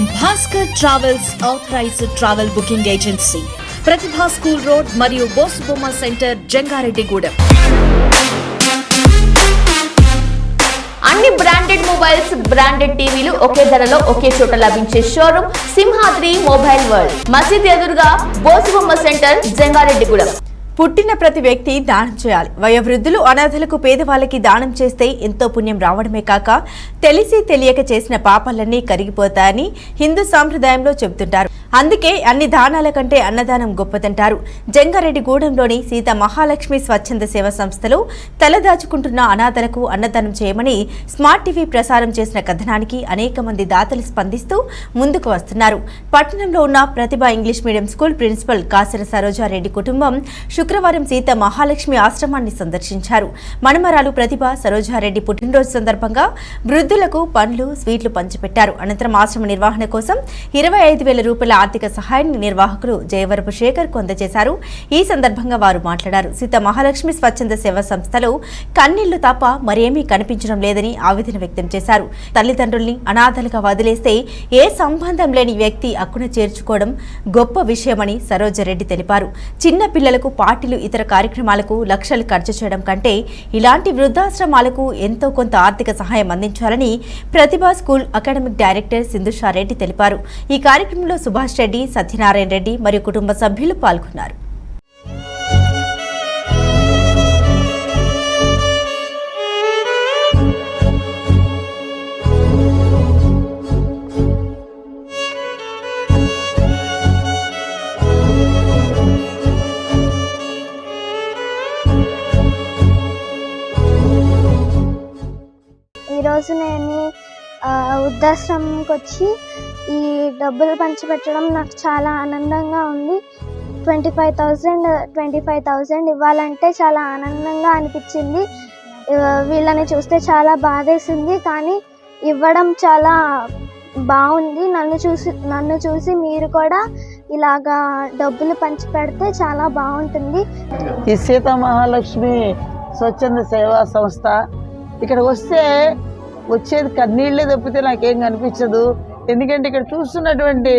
Bhaskar travels authorised travel booking agency Pratibha school road మరియు Bosubomma centre Jangareddygudem అన్ని branded mobiles branded టీవీలు ఒకే ధరలో ఒకే చోట లభించే షోరూమ్ సింహాద్రి మొబైల్ వరల్డ్ మసీద్ ఎదురుగా బోసుబొమ్మ సెంటర్ జంగారెడ్డిగూడెం పుట్టిన ప్రతి వ్యక్తి దానం చేయాలి. వయోవృద్ధులు అనాథలకు పేదవాళ్ళకి దానం చేస్తే ఎంతో పుణ్యం రావడమే కాక తెలిసి తెలియక చేసిన పాపాలన్నీ కరిగిపోతాయని హిందూ సాంప్రదాయంలో చెబుతుంటారు. అందుకే అన్ని దానాల కంటే అన్నదానం గొప్పదంటారు. జంగారెడ్డిగూడెంలోని సీత మహాలక్ష్మి స్వచ్ఛంద సేవ సంస్థలో తలదాచుకుంటున్న అనాథలకు అన్నదానం చేయమని స్మార్ట్ టీవీ ప్రసారం చేసిన కథనానికి అనేక మంది దాతలు స్పందిస్తూ ముందుకు వస్తున్నారు. పట్టణంలో ఉన్న Pratibha English medium school principal Kasara Sarojareddy కుటుంబం శుక్రవారం సీత మహాలక్ష్మి ఆశ్రమాన్ని సందర్శించారు. మణమరాలు ప్రతిభ సరోజారెడ్డి పుట్టినరోజు సందర్భంగా వృద్ధులకు పండ్లు స్వీట్లు పంచిపెట్టారు. అనంతరం ఆశ్రమ నిర్వహణ కోసం ఇరవై ఐదు వేల రూపాయల ఆర్థిక సహాయాన్ని నిర్వాహకులు జయవరపు శేఖర్ కొందచేశారు ఈ సందర్భంగా వారు మాట్లాడారు. సీత మహాలక్ష్మి స్వచ్ఛంద సేవా సంస్థలో కన్నీళ్ళు తప్ప మరేమీ కనిపించడం లేదని ఆవేదన వ్యక్తం చేశారు. తల్లిదండ్రుల్ని అనాథలుగా వదిలేస్తే ఏ సంబంధం లేని వ్యక్తి అక్కున చేర్చుకోవడం గొప్ప విషయమని సరోజరెడ్డి తెలిపారు. చిన్న పిల్లలకు పార్టీలు ఇతర కార్యక్రమాలకు లక్షలు ఖర్చు చేయడం కంటే ఇలాంటి వృద్ధాశ్రమాలకు ఎంతో కొంత ఆర్థిక సహాయం అందించాలని Pratibha school academic director Sindhushareddy తెలిపారు. ఈ కార్యక్రమంలో సుభాష్ రెడ్డి సత్యనారాయణ రెడ్డి మరియు కుటుంబ సభ్యులు పాల్గొన్నారు. ఈరోజు నేను ఆ, వృద్ధాశ్రమంకి వచ్చి ఈ డబ్బులు పంచిపెట్టడం నాకు చాలా ఆనందంగా ఉంది. Twenty five thousand twenty five thousand ఇవ్వాలంటే చాలా ఆనందంగా అనిపించింది. వీళ్ళని చూస్తే చాలా బాధేసింది కానీ ఇవ్వడం చాలా బాగుంది. నన్ను చూసి నన్ను చూసి మీరు కూడా ఇలాగా డబ్బులు పంచిపెడితే చాలా బాగుంటుంది. ఈ సీత మహాలక్ష్మి స్వచ్ఛంద సేవా సంస్థ ఇక్కడ వస్తే వచ్చేది కన్నీళ్ళే తప్పితే నాకేం కనిపించదు. ఎందుకంటే ఇక్కడ చూస్తున్నటువంటి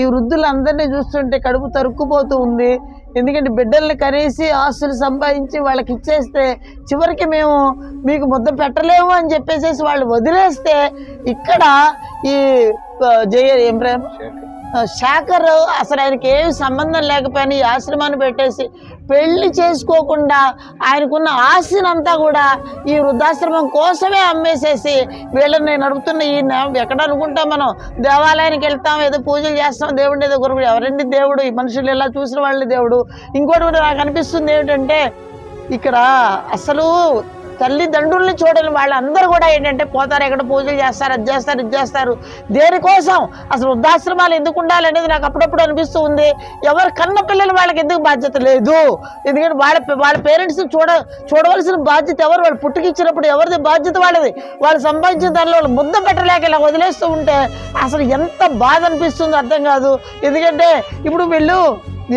ఈ వృద్ధులందరినీ చూస్తుంటే కడుపు తరుక్కుపోతూ ఉంది. ఎందుకంటే బిడ్డల్ని కనేసి ఆస్తులు సంపాదించి వాళ్ళకి ఇచ్చేస్తే చివరికి మేము మీకు ముద్ద పెట్టలేము అని చెప్పేసేసి వాళ్ళు వదిలేస్తే ఇక్కడ ఈ జయ ఏం ప్రేమ? శేఖర్ అసలు ఆయనకి ఏమి సంబంధం లేకపోయినా ఈ ఆశ్రమాన్ని పెట్టేసి పెళ్ళి చేసుకోకుండా ఆయనకున్న ఆస్తినంతా కూడా ఈ వృద్ధాశ్రమం కోసమే అమ్మేసేసి వీళ్ళని నడుపుతున్న ఈ ఎక్కడ అనుకుంటాం మనం? దేవాలయానికి వెళ్తాం ఏదో పూజలు చేస్తాం దేవుడి ఏదో గురువు ఎవరండి దేవుడు? ఈ మనుషులు ఇలా చూసిన వాళ్ళని దేవుడు? ఇంకోటి కూడా నాకు అనిపిస్తుంది ఏమిటంటే ఇక్కడ అసలు తల్లిదండ్రుల్ని చూడని వాళ్ళందరూ కూడా ఏంటంటే పోతారు ఎక్కడ పూజలు చేస్తారు అది చేస్తారు ఇది చేస్తారు. దేనికోసం? అసలు వృద్ధాశ్రమాలు ఎందుకు ఉండాలనేది నాకు అప్పుడప్పుడు అనిపిస్తూ ఉంది. ఎవరు కన్న పిల్లలు వాళ్ళకి ఎందుకు బాధ్యత లేదు? ఎందుకంటే వాళ్ళ వాళ్ళ పేరెంట్స్ చూడ చూడవలసిన బాధ్యత ఎవరు? వాళ్ళు పుట్టుకిచ్చినప్పుడు ఎవరిది బాధ్యత వాళ్ళది? వాళ్ళు సంపాదించిన దానిలో వాళ్ళు ముద్ద పెట్టలేక ఇలా వదిలేస్తూ ఉంటే అసలు ఎంత బాధ అనిపిస్తుందో అర్థం కాదు. ఎందుకంటే ఇప్పుడు వీళ్ళు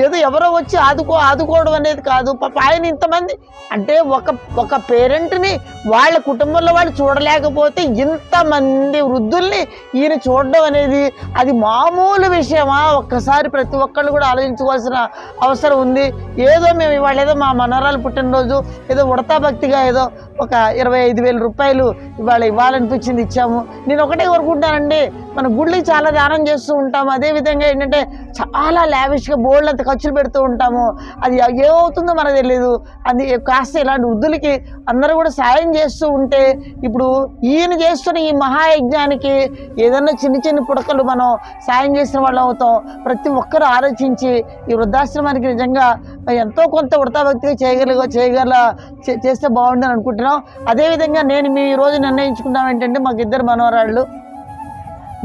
ఏదో ఎవరో వచ్చి ఆదుకో ఆదుకోవడం అనేది కాదు. పాప ఆయన ఇంతమంది అంటే ఒక ఒక పేరెంట్ని వాళ్ళ కుటుంబంలో వాళ్ళు చూడలేకపోతే ఇంతమంది వృద్ధుల్ని ఈయన చూడడం అనేది అది మామూలు విషయమా? ఒక్కసారి ప్రతి ఒక్కళ్ళు కూడా ఆలోచించుకోవాల్సిన అవసరం ఉంది. ఏదో మేము ఇవాళ ఏదో మా మనవరాలు పుట్టినరోజు ఏదో ఉడతా భక్తిగా ఏదో ఒక ఇరవై ఐదు వేల రూపాయలు ఇవాళ ఇవ్వాలనిపించింది ఇచ్చాము. నేను ఒకటే కోరుకుంటానండి మన గుళ్ళకి చాలా దానం చేస్తూ ఉంటాము. అదేవిధంగా ఏంటంటే చాలా లావిష్గా బోల్డ్ ఎంత ఖర్చులు పెడుతూ ఉంటాము అది ఏమవుతుందో మనకు తెలియదు అది కాస్త ఇలాంటి వృద్ధులకి అందరూ కూడా సాయం చేస్తూ ఉంటే ఇప్పుడు ఈయన చేస్తున్న ఈ మహాయజ్ఞానికి ఏదన్నా చిన్న చిన్న పుడకలు మనం సాయం చేసిన వాళ్ళు అవుతాం. ప్రతి ఒక్కరూ ఆలోచించి ఈ వృద్ధాశ్రమానికి నిజంగా ఎంతో కొంత వృతాభక్తిగా చేయగల చేయగల చే- చేస్తే బాగుండని అనుకుంటున్నాం. అదేవిధంగా నేను మీ రోజు నిర్ణయించుకున్నాం ఏంటంటే మాకు ఇద్దరు మనవరాళ్ళు.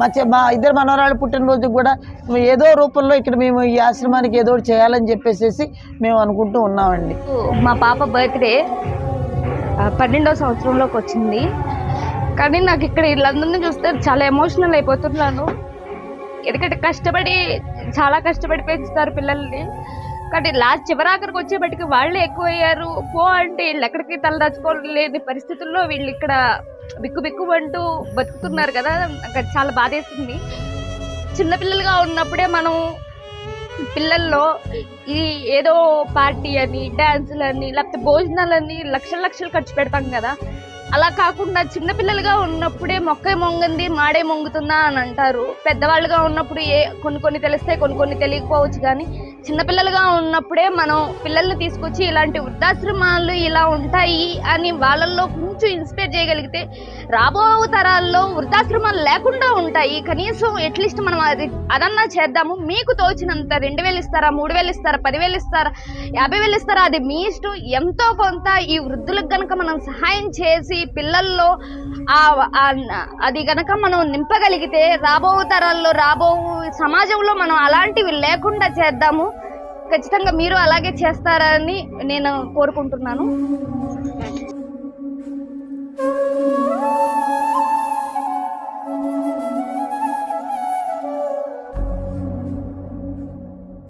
మా మా ఇద్దరు మనవరాళ్ళు పుట్టినరోజు కూడా ఏదో రూపంలో ఇక్కడ మేము ఈ ఆశ్రమానికి ఏదో ఒకటి చేయాలని చెప్పేసి మేము అనుకుంటూ ఉన్నామండి. మా పాప బర్త్డే పన్నెండో సంవత్సరంలోకి వచ్చింది. కానీ నాకు ఇక్కడ వీళ్ళందరినీ చూస్తే చాలా ఎమోషనల్ అయిపోతున్నాను. ఎందుకంటే కష్టపడి చాలా కష్టపడి పెంచుతారు పిల్లల్ని. కానీ లాస్ట్ చివరాఖరికి వచ్చేపటికి వాళ్ళే ఎక్కువయ్యారు. పో అంటే వీళ్ళు ఎక్కడికి తలదాచుకోలేని పరిస్థితుల్లో వీళ్ళు ఇక్కడ బిక్కు బిక్కు అంటూ బతుకుతున్నారు కదా. అక్కడ చాలా బాధేస్తుంది. చిన్నపిల్లలుగా ఉన్నప్పుడే మనం పిల్లల్లో ఇది ఏదో పార్టీ అని డ్యాన్సులని లేకపోతే భోజనాలని లక్షల లక్షలు ఖర్చు పెడతాం కదా. అలా కాకుండా చిన్నపిల్లలుగా ఉన్నప్పుడే మొక్క మొంగింది మాడే మొంగుతుందా అని అంటారు. పెద్దవాళ్ళుగా ఉన్నప్పుడు ఏ కొన్ని కొన్ని తెలిస్తే కొన్ని కొన్ని తెలియకపోవచ్చు కానీ చిన్నపిల్లలుగా ఉన్నప్పుడే మనం పిల్లల్ని తీసుకొచ్చి ఇలాంటి వృద్ధాశ్రమాలు ఇలా ఉంటాయి అని వాళ్ళల్లో కొంచెం ఇన్స్పైర్ చేయగలిగితే రాబో తరాల్లో వృద్ధాశ్రమాలు లేకుండా ఉంటాయి. కనీసం అట్లీస్ట్ మనం అది అదన్నా చేద్దాము. మీకు తోచినంత రెండు వేలు ఇస్తారా మూడు వేలు ఇస్తారా పదివేలు ఇస్తారా యాభై వేలు ఇస్తారా అది మీ ఇష్టం. ఎంతో కొంత ఈ వృద్ధులకు కనుక మనం సహాయం చేసి పిల్లల్లో ఆ అది గనక మనం నింపగలిగితే రాబో తరాల్లో రాబో సమాజంలో మనం అలాంటివి లేకుండా చేద్దాము. ఖచ్చితంగా మీరు అలాగే చేస్తారని నేను కోరుకుంటున్నాను.